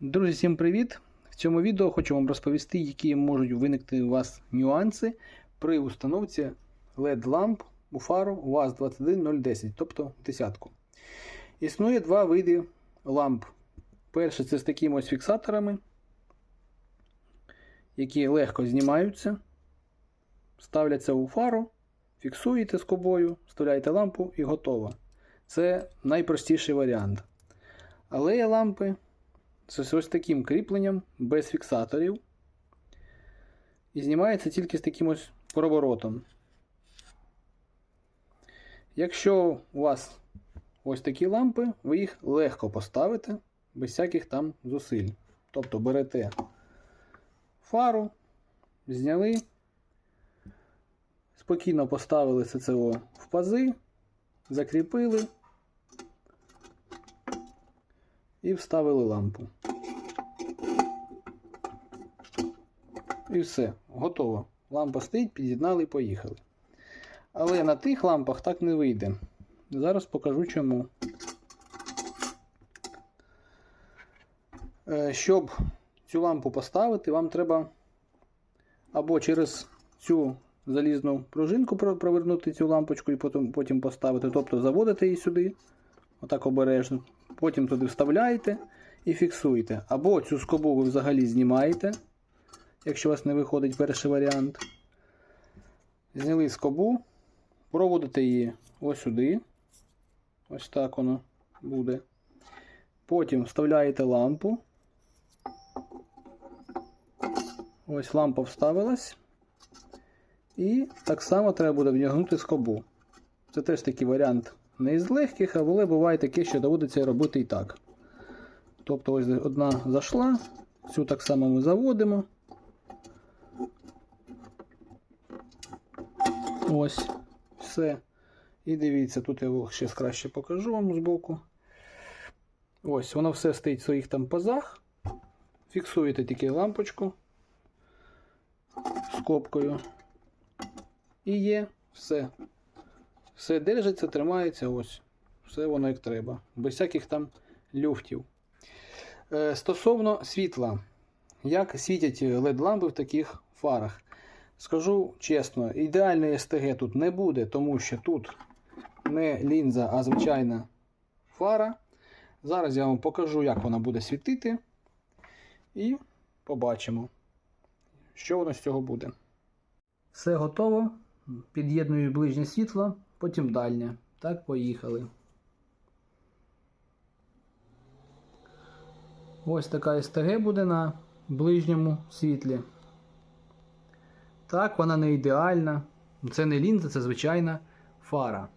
Друзі, всім привіт! В цьому відео хочу вам розповісти, які можуть виникти у вас нюанси при установці LED-ламп у фару УАЗ-21010, тобто десятку. Існує два види ламп. Перший це з такими ось фіксаторами, які легко знімаються, ставляться у фару, фіксуєте скобою, вставляєте лампу і готово. Це найпростіший варіант. Але є лампи з ось таким кріпленням без фіксаторів. І знімається тільки з таким ось проворотом. Якщо у вас ось такі лампи, ви їх легко поставите без всяких там зусиль. Тобто берете фару, зняли, спокійно поставили СЦО в пази, закріпили і вставили лампу. І все, готово. Лампа стоїть, під'єднали і поїхали. Але на тих лампах так не вийде. Зараз покажу чому. Е, Щоб цю лампу поставити, вам треба або через цю залізну пружинку провернути цю лампочку і потім, поставити. Тобто заводите її сюди, отак обережно. Потім туди вставляєте і фіксуєте. Або цю скобу ви взагалі знімаєте, якщо у вас не виходить перший варіант. Зняли скобу, проводите її ось сюди. Ось так воно буде. Потім вставляєте лампу. Ось лампа вставилась. І так само треба буде вдягнути скобу. Це теж такий варіант не із легких, але буває таке, що доводиться робити і так. Тобто ось одна зайшла, цю так само ми заводимо. Ось, все. І дивіться, тут я ще краще покажу вам збоку. Ось, воно все стоїть в своїх там пазах. Фіксуєте тільки лампочку з копкою. І є все. Все держиться, тримається, ось. Все воно як треба. Без всяких там люфтів. Е, стосовно світла. Як світять LED-лампи в таких фарах? Скажу чесно, ідеальної СТГ тут не буде, тому що тут не лінза, а звичайна фара. Зараз я вам покажу, як вона буде світити. І побачимо, що воно з цього буде. Все готово. Під'єдную ближнє світло, потім дальнє. Так, поїхали. Ось така СТГ буде на ближньому світлі. Так, вона не ідеальна. Це не лінза, це звичайна фара.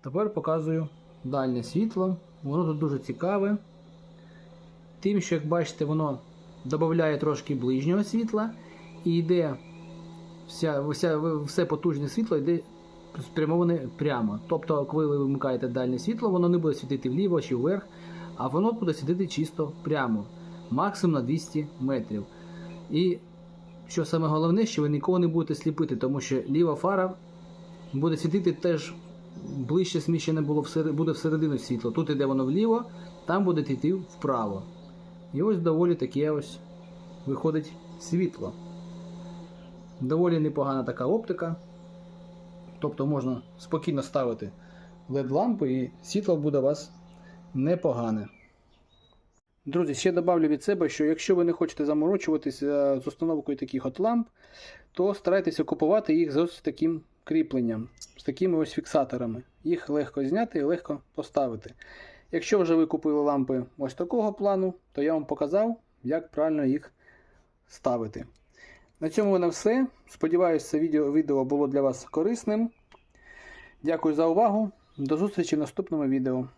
Тепер показую дальнє світло. Воно тут дуже цікаве. Тим, що, як бачите, воно додає трошки ближнього світла і йде вся, вся, все потужне світло йде спрямоване прямо. Тобто, коли ви вимикаєте дальнє світло, воно не буде світити вліво чи вверх, а воно буде світити чисто прямо, максимум на 200 метрів. І що саме головне, що ви нікого не будете сліпити, тому що ліва фара буде світити теж ближче сміщене було всер... буде всередину світло. Тут іде воно вліво, там буде йти вправо. І ось доволі таке ось виходить світло. Доволі непогана така оптика. Тобто можна спокійно ставити LED-лампи і світло буде у вас непогане. Друзі, ще добавлю від себе, що якщо ви не хочете заморочуватися з установкою таких от ламп, то старайтеся купувати їх з ось таким кріпленням, з такими ось фіксаторами. Їх легко зняти і легко поставити. Якщо вже ви купили лампи ось такого плану, то я вам показав, як правильно їх ставити. На цьому на все. Сподіваюся, це відео, відео було для вас корисним. Дякую за увагу. До зустрічі в наступному відео.